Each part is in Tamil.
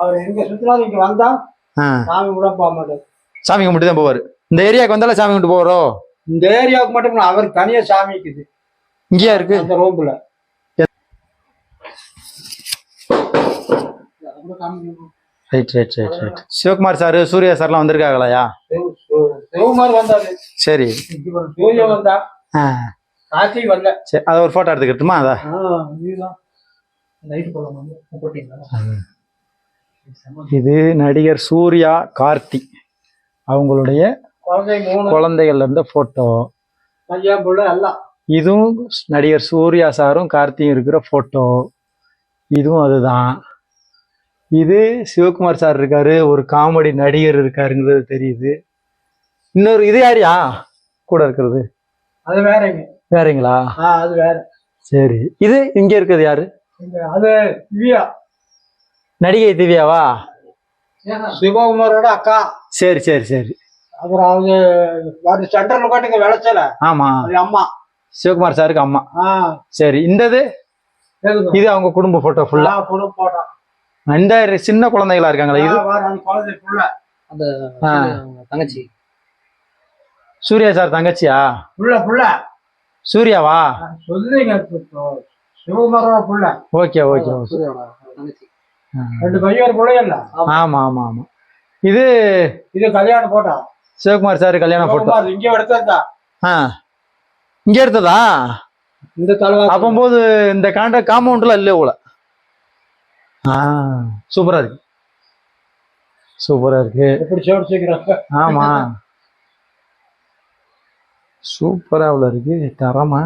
அவர் எங்க சுத்தினாலும் இங்க வந்தா சாமி கூட போக மாட்டார். சாமி கும்பிட்டு தான் போவார். இந்த ஏரியாவுக்கு வந்தாலும் சாமி கும்பிட்டு போவாரோ? இந்த ஏரியாவுக்கு மட்டும் அவர் தனியா சாமி இருக்குது. இங்கேயா இருக்கு? அந்த ரூம்ல right right right right Sivakumar sir Suriya சார்லாம் வந்திருக்காங்களாயா? சிவகுமார் வந்தாரு. சரி. சூரிய வந்தா. கார்த்திக் வரல. சரி அதை ஒரு ஃபோட்டோ எடுத்துக்கிட்டுமா அதா? ஆ, இதுதான் இது நடிகர் சூர்யா கார்த்தி. அவங்களுடைய குழந்தைகள்ல இருந்த போட்டோ இதுவும் நடிகர் சூர்யா சாரும் கார்த்தியும் இருக்கிற போட்டோ இதுவும் அதுதான். இது சிவகுமார் சார் இருக்காரு ஒரு காமெடி நடிகர் இருக்காருங்கிறது தெரியுது. இன்னொரு இது யாரியா? கூட இருக்கிறது. அது வேறங்க. வேறங்களா? ஆ அது வேற. சரி. இது இங்க இருக்கிறது யாரு? அது திவ்யா. நடிகை திவ்யாவா? சிவகுமாரோட அக்கா. சரி சரி சரி. அப்புறம் அவங்க சென்டர்ல உட்காந்துங்க விளைச்சல ஆமா. அம்மா. சிவகுமார் சாருக்கு அம்மா. ஆ. சரி இந்தது? கேக்குது இது அவங்க குடும்ப போட்டோ ஃபுல்லா போட்டான் இந்த சின்ன குழந்தைகளா இருக்காங்களா இது? குழந்தை புள்ள அந்த ஆ. தங்கச்சி. சூர்யா சார் தங்கச்சியா? புள்ள புள்ள சூர்யாவா? சிவகுமாரோட புள்ள ஓகே ஓகே ஓகே. சூர்யாவோட தங்கச்சி. ரெண்டு பையன் ஒரு பிள்ளை இல்ல ஆமா ஆமா ஆமா. இது இது கல்யாணம் போட்டான் சிவகுமார் சார் கல்யாண போட்டோ. இங்க எடுத்தா ஆ. இங்க எடுத்ததா? இந்த தலைவா அப்பம்போது இந்த காண்ட காம்பவுண்ட்ல இல்ல போல. ஆ சூப்பரா இருக்கு. சூப்பரா இருக்கு. எப்படி சோடிச்சுக்கிறாங்க ஆமா. சூப்பரா அவ்வளவு இருக்கு. தரமா.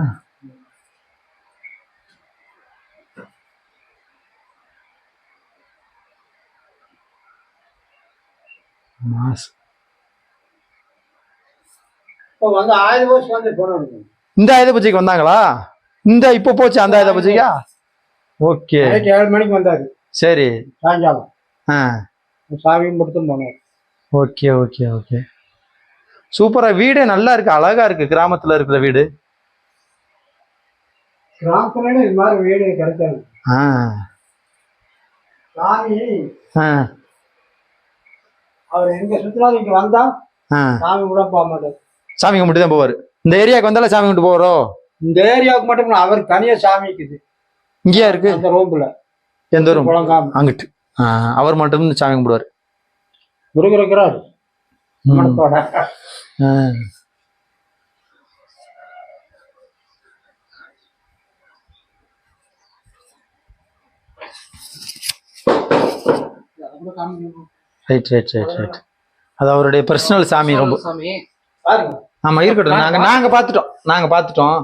மாஸ் இந்த ஆயுத பூஜைக்கு வந்தாங்களா? இந்த இப்ப போச்சு அந்த ஆயுத பூஜைக்கா? ஓகே. ஏழு மணிக்கு வந்தாரு. சரி. சாயங்காலம். ஆ. சாமியும் மட்டும் போனார். Okay okay okay. சூப்பரா வீடு நல்லா இருக்கு. அழகா இருக்கு. கிராமத்துல இருக்கிற வீடு. கிராமத்துல இது மாதிரி வீடு கிடைக்காது. ஆ. சாமி ஆ. அவர் எங்க சுத்தினாலும் இங்க வந்தா சாமி கூட போக மாட்டார். சாமி கும்பிட்டு தான் போவாரு. இந்த ஏரியாவுக்கு வந்தாலும் சாமி கும்பிட்டு போவாரோ இந்த ஏரியாவுக்கு மட்டும் அவர் தனியா சாமி இருக்குது. இங்கேயா இருக்கு? அந்த ரூம்ல எந்த ரூம் அங்கிட்டு. அவர் மட்டும் சாமி கும்பிடுவாரு. முருகர் இருக்கிறார். மனத்தோட. ரைட் ரைட் ரைட் ரைட் அது அவருடைய பர்சனல் சாமி ரொம்ப ஆமா இருக்கட்டும். நாங்க நாங்க பாத்துட்டோம். நாங்க பாத்துட்டோம்.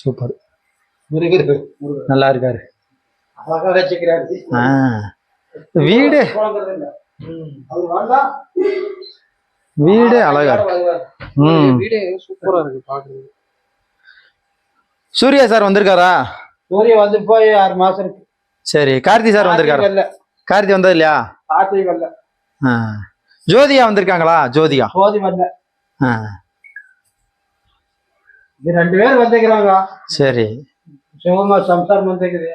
சூப்பர். நல்லா இருக்காரு. வீடு. வீடு அழகா இருக்கு. சூப்பரா பாக்குறது சூர்யா சார் வந்திருக்காரா? சூரிய வந்து போய் ஆறு மாசம் இருக்கு. சரி கார்த்தி சார் வந்திருக்காரா? கார்த்தி வந்தது இல்லையா கார்த்திகை வரல. ஜோதிகா வந்திருக்காங்களா? வரல. ஆ. இது ரெண்டு பேர் வந்துக்கிறாங்க சரி. சிவகுமார் சம்சாரம் வந்துக்குது